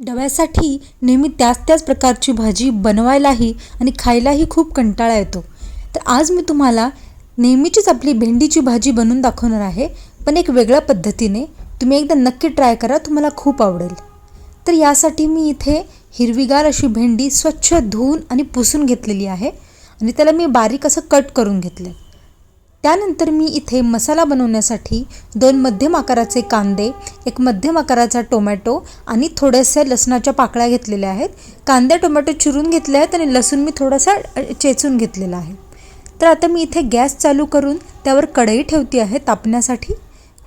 डब्यासाठी नेहमी त्याच त्याच प्रकारची भाजी बनवायलाही आणि खायलाही खूप कंटाळा येतो. तर आज मी तुम्हाला नेहमीचीच आपली भेंडीची भाजी बनवून दाखवणार आहे पण एक वेगळ्या पद्धतीने. तुम्ही एकदा नक्की ट्राय करा तुम्हाला खूप आवडेल. तर यासाठी मी इथे हिरवीगार अशी भेंडी स्वच्छ धुवून आणि पुसून घेतलेली आहे आणि त्याला मी बारीक असं कट करून घेतलं त्यानंतर मी इथे मसाला बनवण्यासाठी दोन मध्यम आकाराचे कांदे एक मध्यम आकाराचा टोमॅटो आणि थोड्याशा लसणाच्या पाकळ्या घेतलेल्या आहेत. कांदे टोमॅटो चिरून घेतले आहेत आणि लसूण मी थोडासा चेचून घेतलेला आहे. तर आता मी इथे गॅस चालू करून त्यावर कढई ठेवते आहे तापण्यासाठी.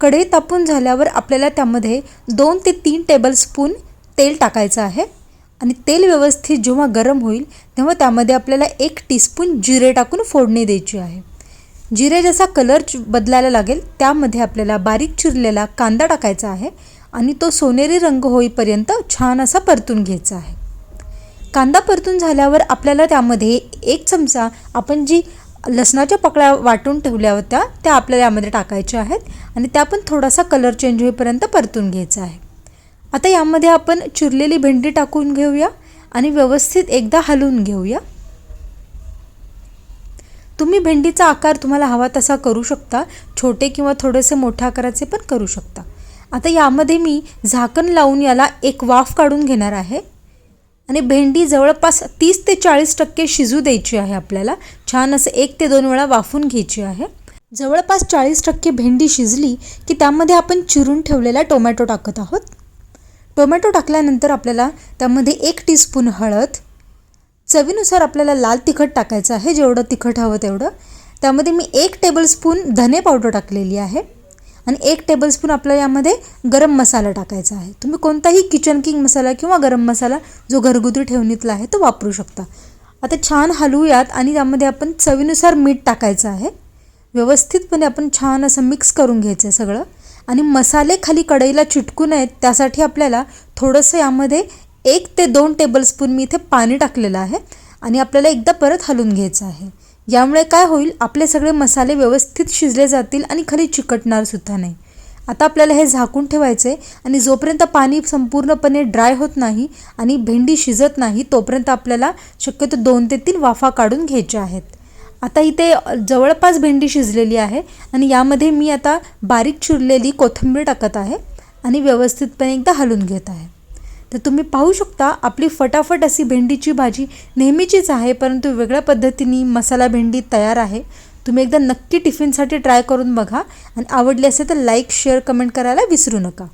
कढई तापून झाल्यावर आपल्याला त्यामध्ये दोन ते तीन टेबलस्पून तेल टाकायचं आहे आणि तेल व्यवस्थित जेव्हा गरम होईल तेव्हा त्यामध्ये आपल्याला एक टीस्पून जिरे टाकून फोडणी द्यायची आहे. जिरे जसा कलर च- बदलायला लागेल त्यामध्ये आपल्याला बारीक चिरलेला कांदा टाकायचा आहे आणि तो सोनेरी रंग होईपर्यंत छान असा परतून घ्यायचा आहे. कांदा परतून झाल्यावर आपल्याला त्यामध्ये एक चमचा आपण जी लसणाच्या पकड्या वाटून ठेवल्या होत्या त्या आपल्याला यामध्ये टाकायच्या आहेत आणि त्या पण थोडासा कलर चेंज होईपर्यंत परतून घ्यायचा आहे. आता यामध्ये आपण चिरलेली भेंडी टाकून घेऊया आणि व्यवस्थित एकदा हलवून घेऊया. तुम्ही भेंडीचा आकार तुम्हाला हवा तसा करू शकता. छोटे किंवा थोडेसे मोठ्या आकाराचे पण करू शकता. आता यामध्ये मी झाकण लावून याला एक वाफ काढून घेणार आहे. आणि भेंडी जवळपास तीस ते चाळीस टक्के शिजू द्यायची आहे आपल्याला. छान असं एक ते दोन वेळा वाफून घ्यायची आहे. जवळपास चाळीस टक्के भेंडी शिजली की त्यामध्ये आपण चिरून ठेवलेला टोमॅटो टाकत आहोत. टोमॅटो टाकल्यानंतर आपल्याला त्यामध्ये एक टीस्पून हळद चवीनुसार आपल्याला लाल तिखट टाकायचं आहे जेवढं तिखट हवं तेवढं. त्यामध्ये मी एक टेबलस्पून धने पावडर टाकलेली आहे आणि एक टेबलस्पून आपल्याला यामध्ये गरम मसाला टाकायचा आहे. तुम्ही कोणताही किचन किंग मसाला किंवा गरम मसाला जो घरगुती ठेवणीतला आहे तो वापरू शकता. आता छान हलवूयात आणि त्यामध्ये आपण चवीनुसार मीठ टाकायचं आहे. व्यवस्थितपणे आपण छान असं मिक्स करून घ्यायचं आहे सगळं. आणि मसाले खाली कढईला चिटकू नयेत त्यासाठी आपल्याला थोडंसं यामध्ये एक ते दोन टेबलस्पून मी इथे पाणी टाकलेलं आहे आणि आपल्याला एकदा परत हलवून घ्यायचं आहे. यामुळे काय होईल? आपले सगळे मसाले व्यवस्थित शिजले जातील आणि खाली चिकटणार सुद्धा नाही. आता आपल्याला हे झाकून ठेवायचं आहे आणि जोपर्यंत पाणी संपूर्णपणे ड्राय होत नाही आणि भेंडी शिजत नाही तोपर्यंत आपल्याला शक्यतो दोन ते तीन वाफा काढून घ्यायच्या आहेत. आता इथे जवळपास भेंडी शिजलेली आहे आणि यामध्ये मी आता बारीक चिरलेली कोथिंबीर टाकत आहे आणि व्यवस्थितपणे एकदा हलून घेत आहे. तर तुम्ही पाहू शकता आपली फटाफट अशी भेंडीची भाजी नेहमीचीच आहे परंतु वेगळ्या पद्धतीने मसाला भेंडी तयार आहे. तुम्ही एकदा नक्की टिफिनसाठी ट्राय करून बघा आणि आवडली असेल तर लाईक शेअर कमेंट करायला विसरू नका.